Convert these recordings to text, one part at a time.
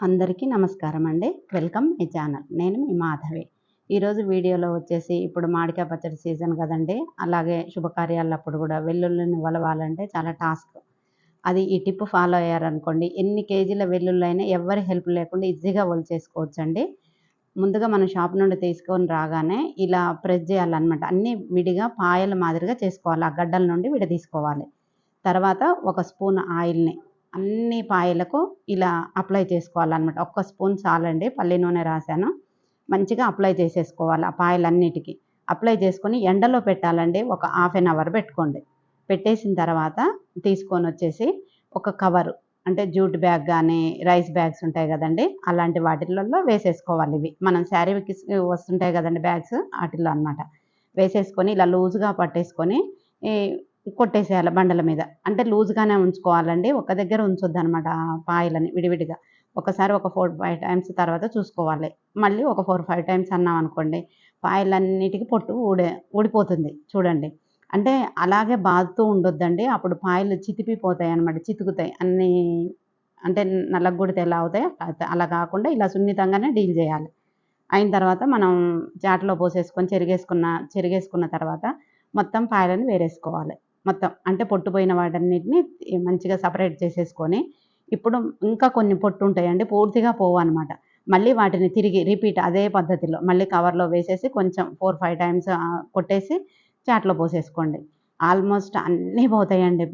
అందరికీ నమస్కారం అండి. వెల్కమ్ మీ ఛానల్. నేను మీ మాధవి. ఈరోజు వీడియోలో వచ్చేసి ఇప్పుడు మామిడికాయ పచ్చడి సీజన్ కదండి. అలాగే శుభకార్యాలప్పుడు కూడా వెల్లుల్లిని వలవాలంటే చాలా టాస్క్. అది ఈ టిప్ ఫాలో అయ్యారనుకోండి. ఎన్ని కేజీల వెల్లుల్లైనా ఎవరి హెల్ప్ లేకుండా ఈజీగా వలిచేసుకోవచ్చు అండి ముందుగా మనం షాప్ నుండి తీసుకొని రాగానే ఇలా ప్రెస్ చేయాలన్నమాట. అన్నీ విడిగా పాయల మాదిరిగా చేసుకోవాలి. ఆ గడ్డల నుండి విడదీసుకోవాలి. తర్వాత ఒక స్పూన్ ఆయిల్ని అన్ని పాయలకు ఇలా అప్లై చేసుకోవాలన్నమాట. ఒక్క స్పూన్ చాలండి పల్లి నూనె రాశాను మంచిగా అప్లై చేసేసుకోవాలి ఆ పాయలన్నిటికీ. అప్లై చేసుకొని ఎండలో పెట్టాలండి ఒక హాఫ్ అన్ అవర్ పెట్టుకోండి. పెట్టేసిన తర్వాత తీసుకొని వచ్చేసి ఒక కవరు అంటే జూట్ బ్యాగ్ కానీ రైస్ బ్యాగ్స్ ఉంటాయి కదండి అలాంటి వాటిల్లో వేసేసుకోవాలి ఇవి. మనం శారీకి వస్తుంటాయి కదండి బ్యాగ్స్ వాటిల్లో అనమాట వేసేసుకొని ఇలా లూజ్గా పట్టేసుకొని కొట్టేసేయాలి బండల మీద. అంటే లూజ్గానే ఉంచుకోవాలండి. ఒక దగ్గర ఉంచొద్దు అనమాట పాయలని విడివిడిగా. ఒకసారి ఒక ఫోర్ ఫైవ్ టైమ్స్ తర్వాత చూసుకోవాలి. మళ్ళీ ఒక ఫోర్ ఫైవ్ టైమ్స్ అన్నాం అనుకోండి పాయలన్నిటికీ పొట్టు ఊడే ఊడిపోతుంది. చూడండి. అంటే అలాగే బాదుతూ ఉండొద్దండి. అప్పుడు పాయలు చితిపిపోతాయి అనమాట చితుకుతాయి. అన్నీ అంటే నల్లగొడితే ఎలా అవుతాయి అలా కాకుండా ఇలా సున్నితంగానే డీల్ చేయాలి. అయిన తర్వాత మనం చాట్లో పోసేసుకొని చెరిగేసుకున్న చెరిగేసుకున్న తర్వాత మొత్తం పాయలను వేరేసుకోవాలి. మొత్తం అంటే పొట్టుపోయిన వాటన్నిటిని మంచిగా సపరేట్ చేసేసుకొని ఇప్పుడు ఇంకా కొన్ని పొట్టు ఉంటాయండి పూర్తిగా పోవు అనమాట మళ్ళీ వాటిని తిరిగి రిపీట్ అదే పద్ధతిలో మళ్ళీ కవర్లో వేసేసి కొంచెం ఫోర్ ఫైవ్ టైమ్స్ కొట్టేసి చాట్లో పోసేసుకోండి. ఆల్మోస్ట్ అన్నీ పోతాయండి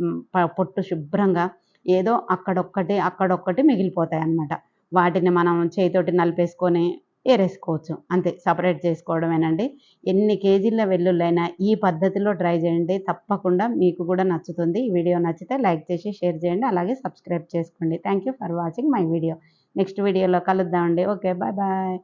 పొట్టు శుభ్రంగా. ఏదో అక్కడొక్కటి అక్కడొక్కటి మిగిలిపోతాయి అన్నమాట వాటిని మనం చేతితోటి నలిపేసుకొని ఏరేసుకోవచ్చు. అంతే సపరేట్ చేసుకోవడమేనండి. ఎన్ని కేజీల వెల్లుల్లైనా ఈ పద్ధతిలో ట్రై చేయండి. తప్పకుండా మీకు కూడా నచ్చుతుంది. ఈ వీడియో నచ్చితే లైక్ చేసి షేర్ చేయండి. అలాగే సబ్స్క్రైబ్ చేసుకోండి. Thank you for watching my video. Next వీడియోలో కలుద్దామండి. Okay bye bye.